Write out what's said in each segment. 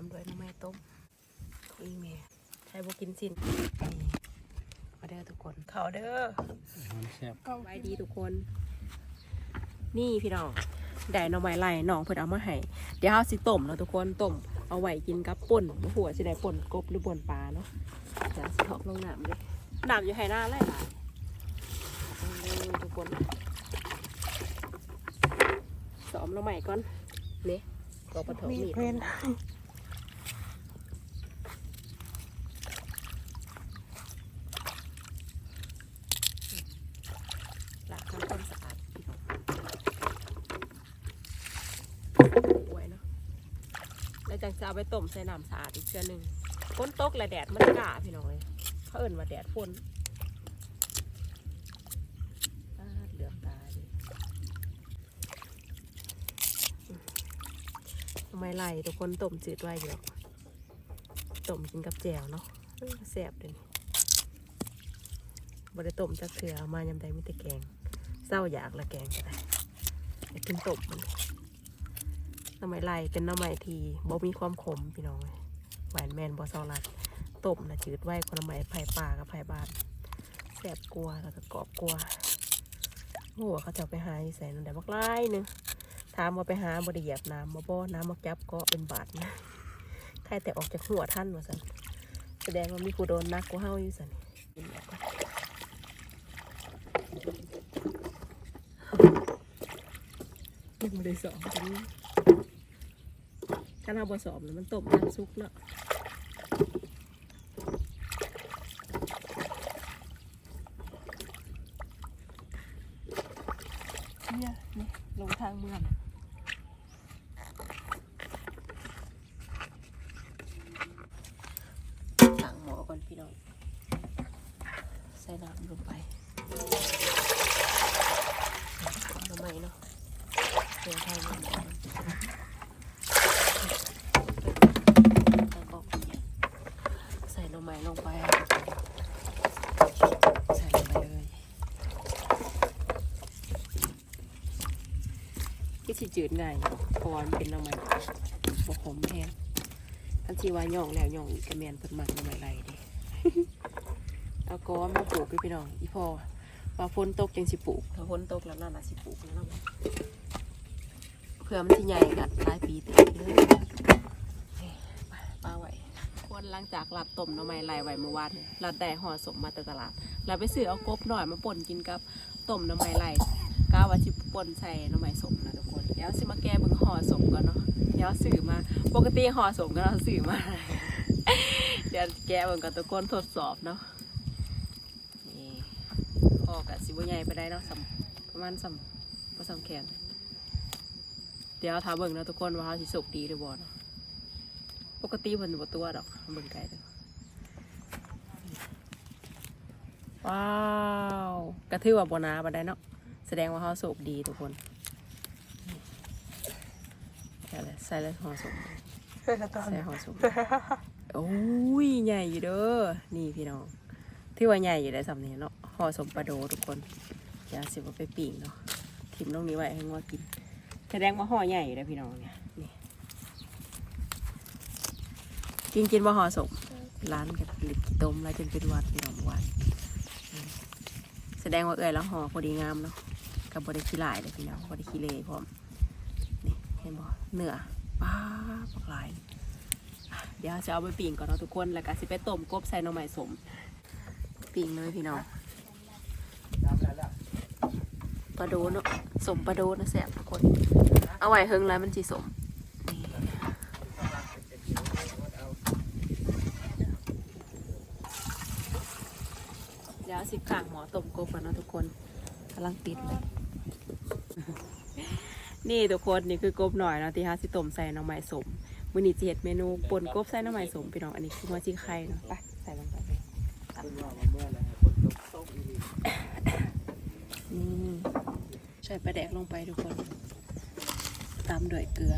ามด้วยน้ำไม้ต้มอีเมลใช้บกินสินนี่มาเด้อทุกคนเขาเด้อหอมแซ่บไว้ดีทุกคน นี่พี่น้องได้หน่อไม้ไล่น้องเพิ่นเอามาให้เดี๋ยวเฮาสิต้มเนาะทุกคนต้มเอาไว้กินกับป่นบ่ฮู้ว่าสิได้ป่นกบหรือป่นปลาเนาะเดี๋ยวสิทอกลงน้ำเลยน้ำอยู่ให้หน้าไล่หลายเอาเลยทุกคนสอมหน่อไม้ก่อนนี่ก็ปฐมมีด เพื่อน ล้างทำความสะอาดพี่น้องไว้เนาะแล้ว จังจะเอาไปต้มใส่น้ำสะอาดอีกเชือหนึ่งฝนตกและแดดมันกล้าพี่น้องเลยเขาเอิ่นว่าแดดฝนตาเหลืองตาดิทำไมไล่ทุกคนต้มจืดไว้อยู่หรอกต้มกินกับแจ่วเนาะเออแซ่บเลยบริต้มจากเถื่อมายำใดมิต่แกงเศร้าอยากละแกงก็ได้อยากกินต้มมัน น้ำไม้ไล่เป็นน้ำไม้ทีบ่มีความขมพี่น้องหวานแมนบ่เศร้ารัดต้มนะจืดไว้คนละไม้ไผ่ป่ากับไผ่บ้านแสบกลัวแล้วก็กรอบกลัวโอ้โหเขาจะไปหาใส่นั่นแต่บักไล่หนึงถามว่าไปหาบริเหยียบน้ำมาบ่น้ำมักจับก็เป็นบาทนะใครแต่ออกจากหัวท่านว่าสันแสดงว่ามีผู้โดนนักกว่าเฮาอยู่สันกินแบบก่อนยังไม่ได้สอบกัน ถ้าเราบสอบมันตบน้ำซุกเนาะเนี่ยนี่ลงทางเมืองหมอก่อนพี่น้อง ใส่น้ำลงไปทำไมเนาะ เดี๋ยวไทยมันก่อนแล้วก็ใส่หน่อไม้ลงไป ใส่ลงไปเลย ที่สิจืดง่ายอยู่เพราะว่ามันเป็นหน่อไม้บกขมแห้งทันทีว่าย่องแล้วย่องอีกกระเมียนเพิ่นมักหน่อไม้ไรเด้เอาก้อนมาปลูกพี่พี่น้องอีพอว่าฝนตกจังสิปลูกถ้าฝนตกแล้วนั่นน่ะสิปลูกแล้วเนาะเผื่อมันสิใหญ่กัหลายปีติดเลยนี่ปลาไหวควรหลังจากหลัดต้มหน้ำไม้ลายไหวเมื่อวานหลัดได้ห่อสมมาจากตลาดเราไปซื้อเอากบหน่อยมาป่นกินกับต้มหน้ำไม้ลายก้าวว่าชิป่นใส่หน้ำไม้สมนะทุกคนเดี๋ยวสิมาแก้บิ่งห่อสมก่อนเนาะเดี๋ยวซื้อมา ปกติห่อสมก็เราซื้อมา เดี๋ยวแกะเบิ่งกับทุกคนทดสอบเนาะนี่ห่อกับสิบใหญ่ไปได้เนาะสำประมาณสำก็สำแขนเดี๋ยวถามเบิ่งนะทุกคนว่าเขาสิสุกดีหรือบ่เนาะปกติเพิ่นบ่ตัวดอกเบิ่งไกลเด้อว้าวกระทือว่าบ่นาบ่ได้เนาะแสดงว่าเขาสุกดีทุกคน ใส่เลยใส่เลยห่อสุกเพื่อนละตอนใส่ห่อสุกโอ้ยใหญ่อยู่เด้อนี่พี่น้องที่ว่าใหญ่อยู่ได้สำเนียงเนาะห่อสมปลาโดทุกคนอย่าสิบ่ไปปิ่งเนาะทิมตรงนี้ไว้ให้งัวกินแสดงว่าห่อใหญ่เลยพี่น้องเนี่ยนี่กินกินว่าห่อสมร้านกับลิกต้มแล้วจนเป็นหวัดพี่น้องหวัดอืมแสดงว่าเอ่ยแล้วห่อพอดีงามเนาะกับบริขี้ลายเลยพี่น้องบริขี้เละพร้อมนี่เห็นบ่เนื้อป้าปลายเดี๋ยวจะเอาไปปิ่งก่อนเนาะทุกคน แล้วก็สิไปต้มกบใส่หน่อไม้สม ปิ่งเลยพี่น้องปลาโดเนาะสมปลาโดนนะแซ่บทุกคน เอาไว้เฮิงแล้วมันสีสมเดี๋ยวสิข้างหมอต้มกบกันนะทุกคนกำลังติดเลย นี่ทุกคนนี่คือกบหน่อยเนาะที่ฮาสิต้มใส่น่อไม้สมมื้อนี้จะเฮ็ดเมนูป่นกบใส่น่อไม้สมพี่น้องอันนี้คือหัวจีไข่เนาะไปใส่ลงไปนี่ใส่ปลาแดกลงไปทุกคนตามด้วยเกลือ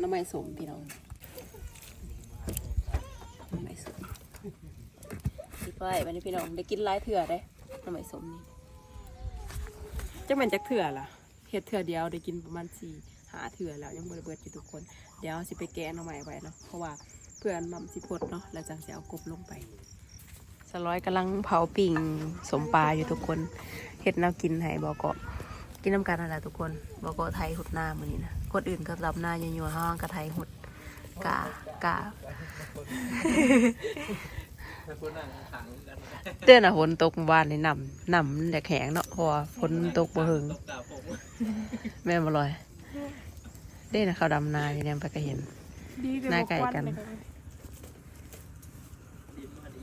น้ำมันสมพี่น้องน้ำมันสมพี่ป้ายวันนี้พี่น้องได้กินหลายเถื่อได้น้ำมันสมนี่จักแม่นจักเถื่อล่ะ เฮ็ดเถื่อเดียวได้กินประมาณสี่หาเถื่อแล้วยังบริเบิดอยู่ทุกคน เดี๋ยวสิไปแกะหน่อไม้ไว้เนาะเพราะว่าเพื่อนมัมสิพดเนาะแล้วจังสิเอากบลงไปสลอยกำลังเผาปิ่งสมปลาอยู่ทุกคนเฮ็ดแนวกินให้บอกเกาะกินน้ำกันอะไรทุกคนบอกเกาะไทยหุดหน้ามือนี้นะคนอื่นก็รับหน้ายัวห้างก็ไทยหุดกากา ถ้าคุณนั่งขังกันเตือนอะฝนตกเมื่อวานนี่นำนำแดกแข็งเนาะเพราะว่าฝนตกบ่หึงตกดาวผมแม่นบ่ลอยเด้นะเขาดำนาอยู่เนี่ยไปก็เห็นหน้าไก่กัน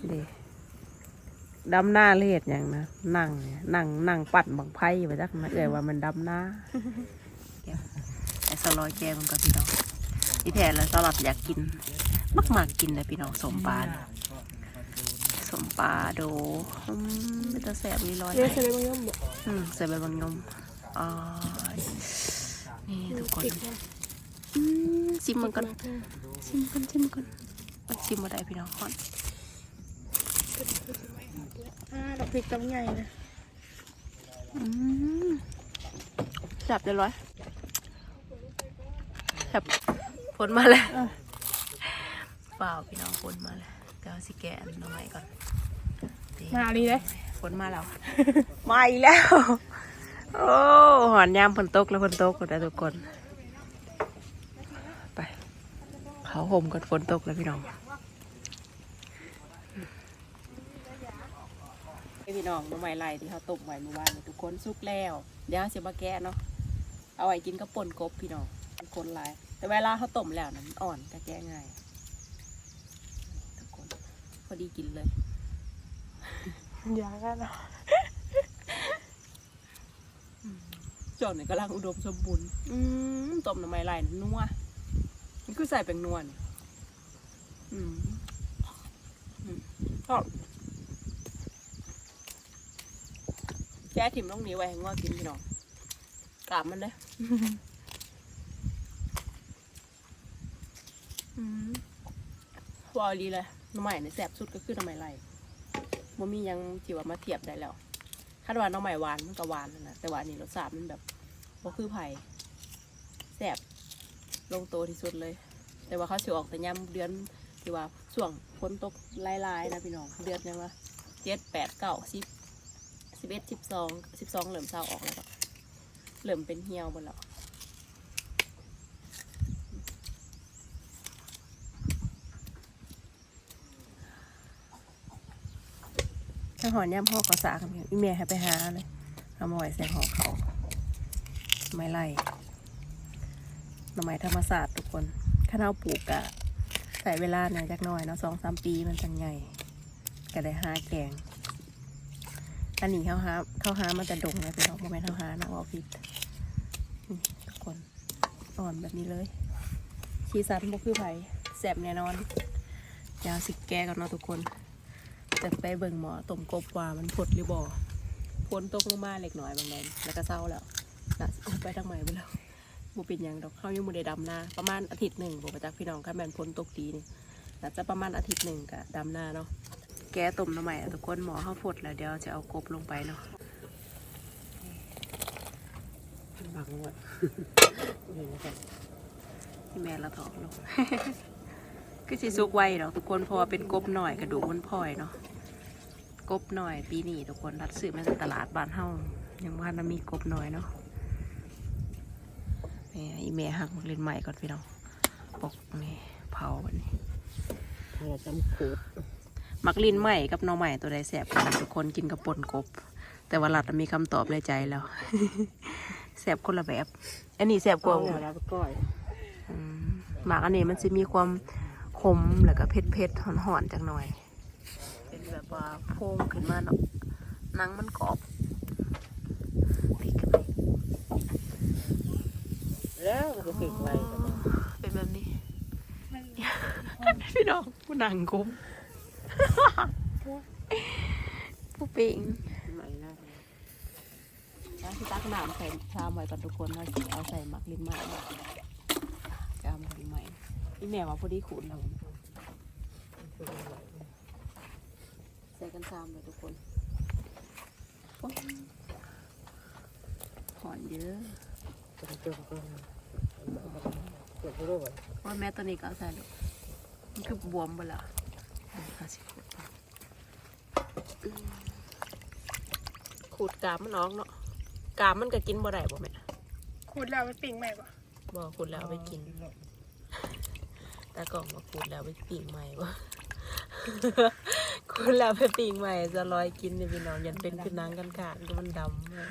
เด้ดำหน้าเลดอย่างนะนั่งเนี่ยนั่งนั่งปั่นบังไพ่ไปจักมาเอ่ยว่ามันดำหน้าแกะไอ้สลอยแกมันก็พี่น้องที่แท้แล้วสลับอยากกินมักมากกินเลยพี่น้องสมปลาน่ะ สมปลาโดอืมเป็นตาแสบมีรอยเรียกเสร็จแล้วมันย่อมบอกอืมใส่ใบบางยมอ่านี่ทุกคนติดนะอืมชิมมันก่อนชิมกันชิมกันเอาชิมมาได้พี่น้องก่อนอ่าดอกพริกต้องใหญ่นะอืมจับเรียบร้อยจับฝนมาแล้วเปล่าพี่น้องฝนมาแล้วเดี๋ยวสิแกะอันน้องใหม่ก่อนนี่ มาดีเลยฝนมาแล้ว มาอีกแล้ว โอ้หอนยามฝนตกแล้วฝนตกแล้วทุกคน ไป เขาห่มกันฝนตกแล้วพี่น้องพี่น้องน้ำไม้ไล่ที่เขาต้มไว้เมื่อวานนี้ทุกคนสุกแล้ว เดี๋ยวเสียมาแกะเนาะ เอาไว้กินกับป่นกบพี่น้องเป็นคนหลาย แต่เวลาเขาต้มแล้วนะมันอ่อนจะแกะง่าย ทุกคนพอดีกินเลย อยากกันเนาะจอนนี่กำลังอุดมสมบูรณ์อืมต้มน้ำไม้ไหลน่ะนัวมันคือใส่เป็นนวลอืมอืมชอบแก้ถิ่มลงนี้ไว้ให้งัวกินพี่น้องกราบมันเลยอืมวอลีเลยน้ำไม้ในแสบสุดก็คือน้ำไม้ไหล มันมียังที่ว่ามาเทียบได้แล้วคาดว่าน้องใหม่หวานมันก็หวานนั่นนะแต่ว่าอันนี้รสชาติมันแบบบ่คือไผ่แซ่บลงตัวที่สุดเลย แต่ว่าเขาสิออกแต่ย่ำเดือนที่ว่าช่วงฝนตกลายๆนะพี่น้องเดือนยังว่าเจ็ดแปดเก้าสิบสิบเอ็ดสิบสองสิบสองเริ่มเศร้าออกแล้วก็เริ่มเป็นเหี่ยวหมดแล้ว หอนย่ำพ่อก็สากับอีเมียให้ไปหาเลยเอามาไว้ใส่ห่อเขาไม่ไล่หน่อไม้ธรรมศาสตร์ทุกคนข้าวปลูกกะใส่เวลาหน่อยจักหน่อยเนาะสองสามปีมันจังใหญ่ก็ได้หาแกง อันนี้เขาหาเขาหามันจะดงเลยพี่น้องโมเมนเขาหานะออฟฟิศทุกคนอ่อนแบบนี้เลย ชีสันบุคือไผ่แสบแน่นอนยาวสิแกกันเนาะทุกคน จะไปเบิ่งหมอต้มกบว่ามันผดหรือบ่ฝนตกลงมาเล็กน้อยบางแดนแล้วก็เศร้าแล้วน่ะสิไปทางใหม่ไปแล้วบ่เป็นหยังดอกเขายังบ่ได้ดำนาประมาณอาทิตย์หนึ่งบ่ไปจากพี่น้องคันแม่นฝนตกดีนี่น่าจะประมาณอาทิตย์หนึ่งกะดำนาเนาะแกต้มน้ำใหม่ทุกคนหมอเขาฝดแล้วเดี๋ยวจะเอากบลงไปเนาะบางงวดนี่นะครับที่แม่ละถอกเนาะก็สิสุกไวเนาะทุกคนเพราะว่าเป็นกบหน่อยกระดูกมันพลอยเนาะ กบหน่อย ปีนี้ทุกคนรัดซื้อมาจากตลาดบ้านเฮายังว่านะมีกบหน่อยเนาะแม่อีเมหักมักเล่นใหม่ก่อนพี่น้องปกนี่เผาวันนี้เราจำขูดมักลินใหม่กับหน้องใหม่ตัวใดแสบกันทุกคนกินกับป่นกบ แต่ว่ารัดมีคำตอบในใจแล้วแสบคนละแบบ อันนี้แสบกว่าแล้วก็ก้อยอืมหมากอันนี้มันจะมีความขมแล้วก็เผ็ดเผ็ดหอนหอนๆจักหน่อยเป็นแบบ ว่าโพงขึ้นมาเนาะหนังมันกรอบพริกกันไปแล้วก็ปิดไว้เป็นแบบนี้พี่น้องผู้นังกุ้มผู้ปิงใหม่นะแล้วที่ตักน้ำใส่ชามไว้ก่อนทุกคนเราสิเอาใส่หมักลิ้นใหม่จะเอาหมักลิ้นใหม่อีแม่ว่าพอดีขูดเราใส่กันชามเลยทุกคนหอนเยอะจงจงก็เก็บไปด้วยว่าแม่ตัวนี้ก็ใส่ลูกมันคือบวมหมดแล้วเดี๋ยวข้าสิขูดก่อนอืมขูดกามมันน้องเนาะกามมันก็กินบ่ได้บ่แม่ขูดแล้วไปปิ้งใหม่ปะบ่ขูดแล้วไปกินตากล่องมาขูดแล้วไปปิ่งใหม่บ่ ขูดแล้วไปปิ่งใหม่จะลอยกินนี่พี่น้องยันเป็นคือนางกันขาดก็มันดำเลย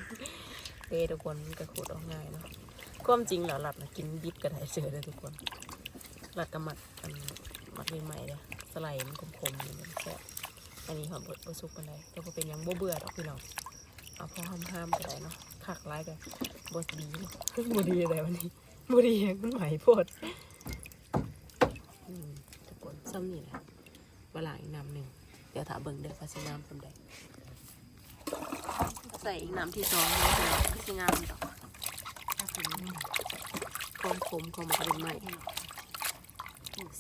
เอ้ทุกคนมันก็ขูดออกง่ายเนาะความจริงแล้วหลัดนะกินดิบก็ได้เสือเลยทุกคนหลัดกับหมักอันหมักใหม่ๆเลยสไลด์มันคมๆนี่มันแซ่บอันนี้หอมบดบสุกกันเลยแต่พอเป็นยังบ่เบื่อดอกพี่น้องเอาพอห้ามๆก็ได้เนาะคักร้ายกันบดดีเนาะบ่ดีอะไรวันนี้บ่ดียังมันใหม่โพดอืมทุกคนซ้ำนี่แหละเวลาอีกน้ำหนึ่ง เดี๋ยวถาเบิ่งเด้อภาษีน้ำสำใดใส่อีกน้ำที่สองแล้วเดี๋ยวภาษีงามดอกคมคมๆของมันเป็นใหม่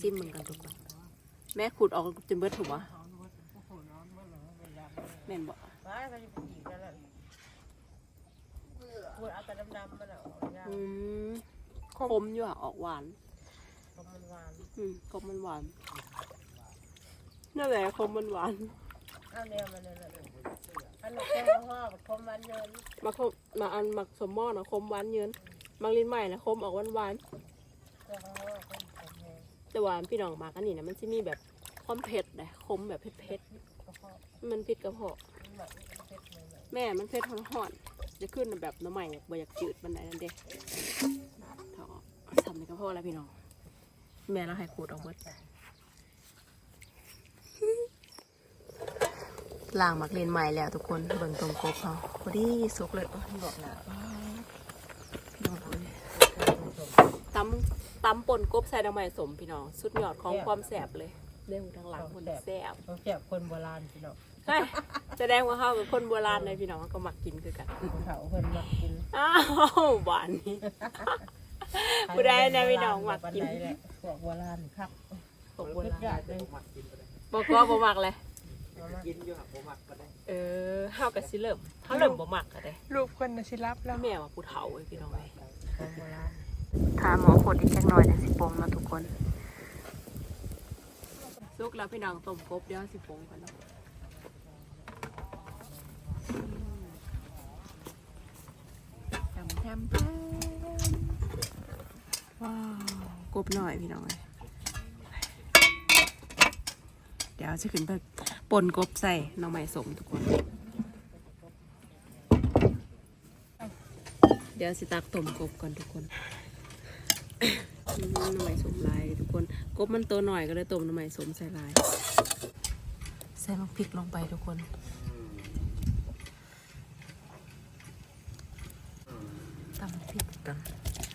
ซิมมึงกันทุกคนแม่ขุดออกจนเบิดถูกปะแม่นบอกว้ายมันจะอีกแล้วแหละพูดเอาแต่ดำๆมันอะออกยากอืมคมอยู่อะออกหวานเพราะมันหวานอืมคมมันหวาน นั่นแหละคมมันหวานเอาเนี่ยมันเนี่ยเลยอันนี้แค่ห่อแบบคมมันเยินมาคมมาอันมักสมหมอนะคมหวานเยินมักลิ้นใหม่นะคมออกหวานหวานๆตัวห่อคมคมแห้งแต่ว่าพี่น้องมากอันนี้นะมันจะมีแบบความเผ็ดเลยคมแบบเผ็ดก็ห่อๆมันพิษกระเพาะมันแบบเผ็ดเลยเลยแม่มันเผ็ดห่อนๆจะขึ้นแบบน้ำใหม่บ่อยากจืดบันไดนั่นเด้ถอทำในกระเพาะแล้วพี่น้องแม่เราให้ขูดออกหมด ล้างมักเลนใหม่แล้วทุกคนเบิ่งตรงกบเขาพอดีสุกเลยอ๋อนี่บอกแล้วพี่น้องเอ้ยตำตำป่นกบใส่น้ำใหม่สมพี่น้อง สุดยอดของความแสบเลยเรื่องทางหลังคนแสบเขาแซ่บคนโบราณพี่น้องใช่แสดงว่าเขาเป็นคนโบราณเลยพี่น้องก็มักกินคือกันเขาเพิ่นมักกินอ้าวหวานนี่ผู้ใดนะพี่น้องมักกินบัใดแหละพวกโบราณครับของโบโบราราณณเลยหมักกินไปเลยบอกว่าบ่มักเลย กินอยู่หักผมหมักก็ได้เออเฮาก็สิเริ่มเฮาเริ่มบ่มักก็ได้ลูกคนน่ะสิรับแล้วแม่ว่าผู้เฒ่าเว้ยพี่น้องเอ้ยของโบราณถ้าหมอฝดอีกจักหน่อยจังสิปงเนาะทุกคนสุกแล้วพี่น้องต้มกบเดี๋ยวสิปงกันเนาะแถมแถมแถมว้าวกบหน่อยพี่น้องเอ้ย เดี๋ยวจะขึ้นไปปนกบใส่หน่อไม้สมทุกคน เดี๋ยวสิตักต้มกบก่อนทุกคนอืมหน่อไม้สมลายทุกคน กบมันตัวหน่อยก็เลยต้มหน่อไม้สมใส่ลาย ใส่มะพริกลงไปทุกคนตำพริกกัน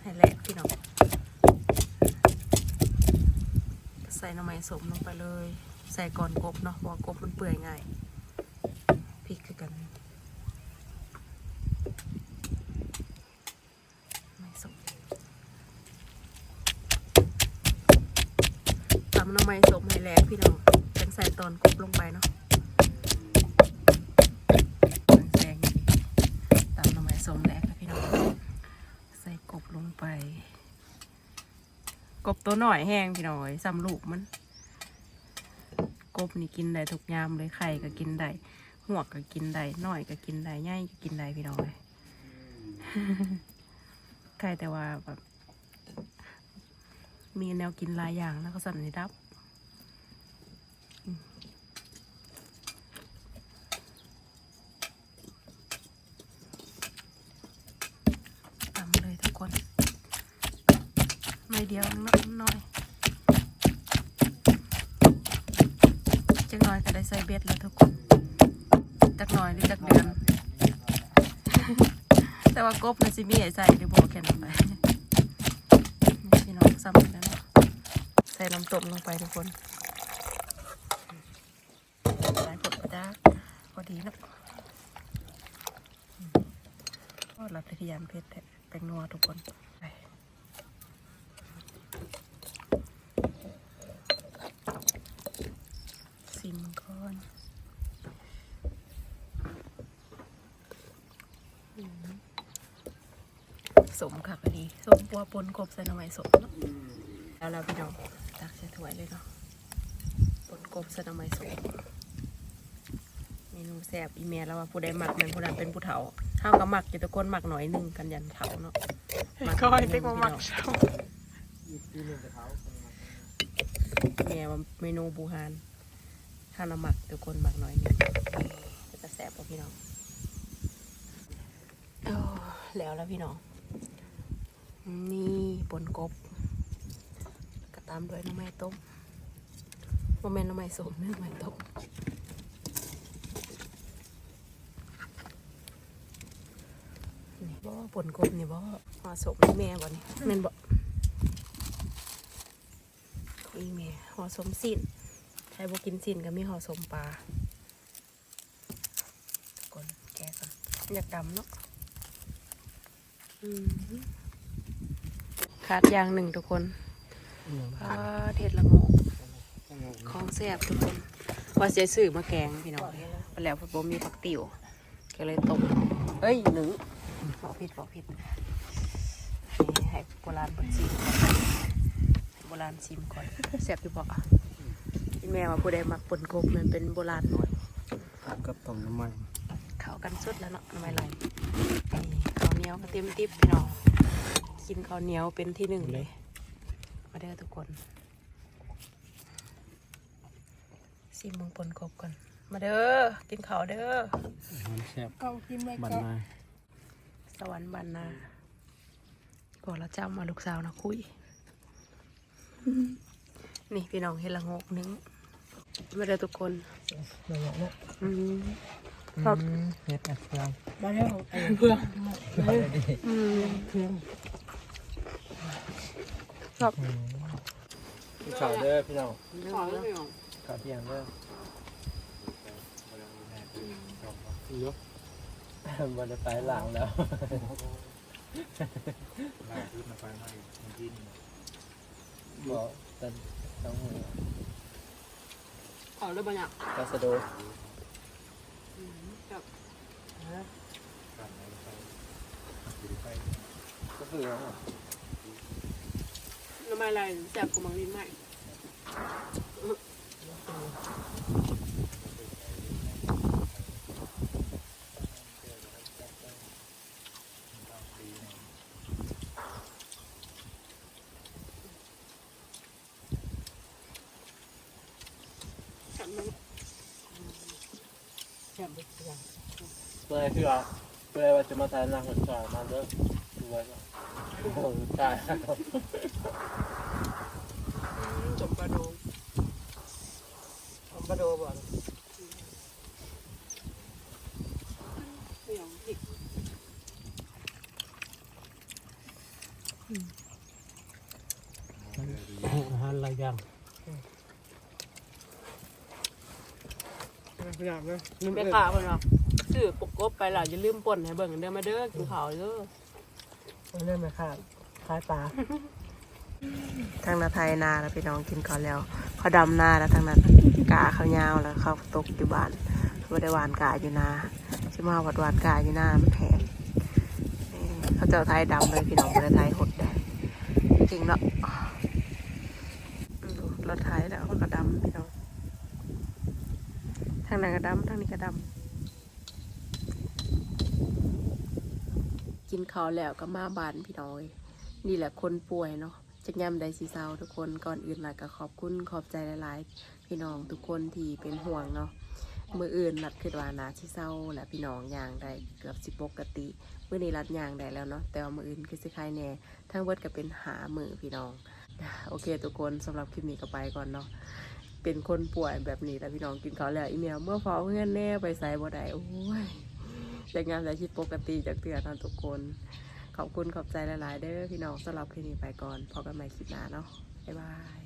ให้แหลกพี่น้องใส่น่อไม้สมลงไปเลย ใส่ก่อนกบเนาะเพราะกบมันเปื่อยง่ายพริกคือกัน ไม้สมตำน่อไม้สมให้แหลกพี่น้องจังใส่ตอนกบลงไปเนาะแซงอย่างนี้ตำไม้สมแหลกพี่น้องใส่กบลงไป กบตัวหน่อยแห้งพี่น้อยซ้ำลูกมัน กบนี่กินได้ทุกยามเลยไข่ก็กินได้หัวก็กินได้น้อยก็กินได้ใหญ่ก็กินได้พี่น้อยไข่แต่ว่าแบบมีแนวกินหลายอย่างแล้วก็สั่นในดับอืมตำเลยทุกคนหน่เดียวน้อยน้อย จักหน่ อยก็ได้ใส่เบ็ดแล้วทุกคนจักหน่อยหรือจักเดือน แต่ว่ากบมันสิมีให้ใส่หรือบอกแค่นั้นไปพี่น้องซ้ำแล้วนะใส่น้ำต้มลงไปทุกคนใส่ผดกระดาษพอดีนะก็รับทยานเพชรแตงนัวทุกคนไปซิมก่อนอื มสมค่ะพอดีสมปัวปนกบใส่หน่อไม้สมเนาะอืมแล้วเราพี่น้องตักใส่ถ้วยเลยเนาะปนกบสนำไม้สมเมนูแซ่บอีเมลแล้วว่าผู้ใดหมักแม่นผู้นั้นเป็นผู้เฒ่าเฮาก็หมักอยู่แตะคนหมักหน่อยหนึงกันยันเฒ่าเนาะก็ให้เต็กมาหมักเช้าอีกทีหนึ่งกับเขาแม่ว่าเมนูบูฮานถ้าเราหมักทุกคนหมักหน่อยหนึงจะแซ่บกว่าพี่น้องโอ้แล้วแล้วพี่น้อง นี่ปนกบก็ตามด้วยน้ำไม้ต้มโมเมนน้ำไม้สมน้ำไม้ต้มนี่บ่ปนกบนี่บ่มาสมแม่บ่นี่แม่นบ่อีแม่ห่อสมสิ้นใครบ่กินสิ้นก็มีห่อสมปลากคนแกะก่อนอยากดำเนาะอืม ขาดอย่างหนึ่งทุกคนเพราะว่าเทศละโงกของแซ่บทุกคน ว่าเสียสื่อมาแกงพี่น้องไปแล้วพ่อมีผักติ๋วก็เลยต้มเอ้ยหนึ่งบอกผิดบอกผิดนี่ให้โบราณเปิดชิมก่อนให้โบราณชิมก่อนแซ่บอยู่บอกอะพี่แม่ว่าผู้ใดมักปนกบมันเป็นโบราณหน่อยกับต้มน้ำมันเข้ากันสุดแล้วเนาะทำไมไรนี่ข้าวเหนียวก็เต็มติ๊บพี่น้อง กินข้าวเหนียวเป็นที่หนึ่งเลย มาเด้อทุกคนซิมเมึงปนกบก่อน มาเด้อ กินข้าวเด้อหอมแซ่บเอากินไว้บันก่อนนาสวรรค์บันนาก่อนเราจำมาลูกสาวนะคุย นี่พี่น้องเห็ดละงกนึงมาเด้อทุกคนนั่นแหละเนาะอืมครับเฮ็ดนะเพื่อนมาเรื่องของไอ้เพื่ออืม ครับข่าวเด้อพี่น้องขอแล้วพี่น้องข่าวเที่ยงเด้อเยอะมันจะไปหลังแล้วบอกตันต้องหัวขอเลยบางอย่างกาสะโดครับก็คือ แล้วน้ำมันอะไรแซ่บกว่ามังลิ้นไหมเพื่อคือว่าเพื่อว่าจะมาทานนางหัวใจมาเด้อดูไว้ก่อน โอ้ตายจมปลาโดงผมมาดูบ่อนเหนียวพริกอาหารหลายอย่างพยายามนะแม่ค้าเพิ่นว่าซื้อปกกบไปล่ะอย่าลืมป่นให้เบิ่งเด้อมาเด้อกินข้าวเด้อ เรื่องมาค่ะขายปลาทางนาไทยนาแล้วพี่น้องกินข้าวแล้วเขาดำนาแล้วทางนั้นกาเขายาวแล้วเขาตกอยู่บ้านบ่ได้หวานกาอยู่นาสิมาวัดหวานกาอยู่นามันแหงเขาเจ้าไทยดำเลยพี่น้องบ่ได้ไทยหดได้จริงเนาะรถไทยแล้วก็ดำพี่น้องทางนั้นก็ดำทางนี้ก็ดำ กินข้าวแล้วก็มาบ้านพี่น้อยนี่แหละคนป่วยเนาะจะย่ำใดสีเศร้าทุกคนก่อนอื่นหลักก็ขอบคุณขอบใจหลายๆ พี่น้องทุกคนที่เป็นห่วงเนาะมืออื่นรัดคิดว่านาสีเศร้าและพี่น้องย่างได้เกือบสิบปกติเมื่อนี้รัดย่างได้แล้วเนาะแต่ว่ามืออื่นคือสิคายแน่ทั้งเบิดก็เป็นหามือพี่น้องโอเค ทุกคนสำหรับคลิปนี้ก็ไปก่อนเนาะเป็นคนป่วยแบบนี้แต่พี่น้องกินข้าวแล้วอีเมลเมื่อฟ้าเพื่อนแน่ไปใส่บ่ได้โอ้ย จากงานใช้ชีพปกติจากเตือนนะทุกคน ขอบคุณขอบใจหลาย ๆ เด้อพี่น้องสำหรับคลิปนี้ไปก่อนพอกันใหม่คลิปหน้าเนาะบ๊ายบาย